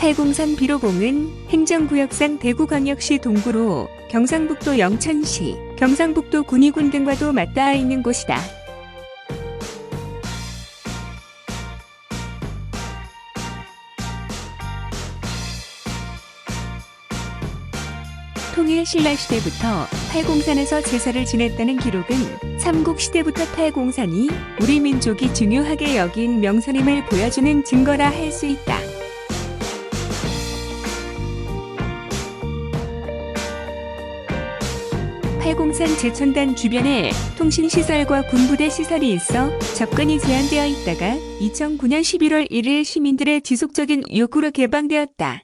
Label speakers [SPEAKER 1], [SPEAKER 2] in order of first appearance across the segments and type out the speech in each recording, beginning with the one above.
[SPEAKER 1] 팔공산 비로봉은 행정구역상 대구광역시 동구로 경상북도 영천시, 경상북도 군위군 등과도 맞닿아 있는 곳이다. 통일 신라 시대부터 팔공산에서 제사를 지냈다는 기록은 삼국시대부터 팔공산이 우리 민족이 중요하게 여긴 명선임을 보여주는 증거라 할 수 있다. 팔공산 제천단 주변에 통신시설과 군부대 시설이 있어 접근이 제한되어 있다가 2009년 11월 1일 시민들의 지속적인 요구로 개방되었다.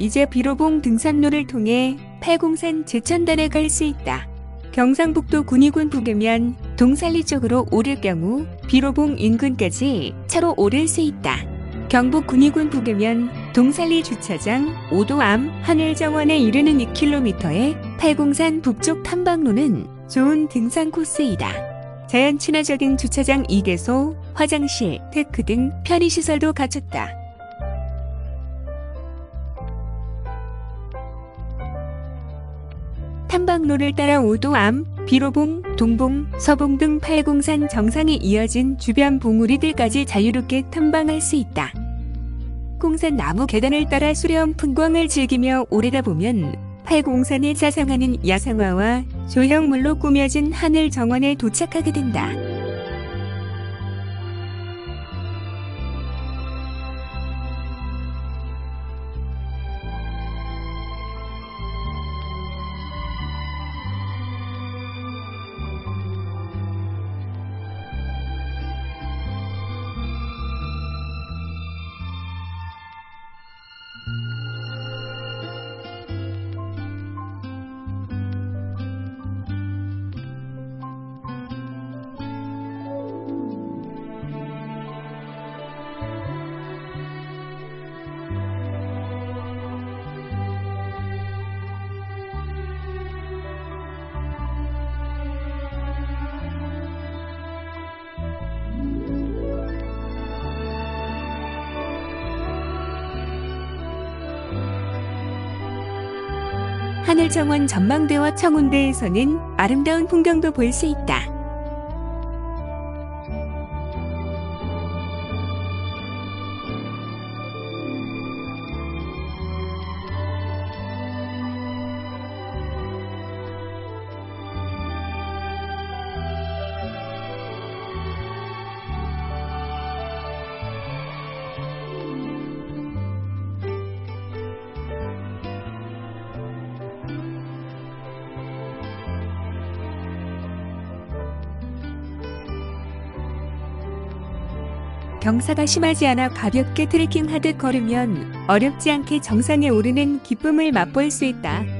[SPEAKER 1] 이제 비로봉 등산로를 통해 팔공산 제천단에 갈 수 있다. 경상북도 군위군 북이면 동살리 쪽으로 오를 경우 비로봉 인근까지 차로 오를 수 있다. 경북 군위군 북이면 동살리 주차장, 오도암, 하늘정원에 이르는 2km의 팔공산 북쪽 탐방로는 좋은 등산 코스이다. 자연 친화적인 주차장 2개소, 화장실, 테크 등 편의시설도 갖췄다. 탐방로를 따라 오도암, 비로봉, 동봉, 서봉 등 팔공산 정상이 이어진 주변 봉우리들까지 자유롭게 탐방할 수 있다. 공산 나무 계단을 따라 수려한 풍광을 즐기며 오르다 보면 팔공산에 자상하는 야상화와 조형물로 꾸며진 하늘 정원에 도착하게 된다. 하늘정원 전망대와 청운대에서는 아름다운 풍경도 볼 수 있다. 경사가 심하지 않아 가볍게 트레킹하듯 걸으면 어렵지 않게 정상에 오르는 기쁨을 맛볼 수 있다.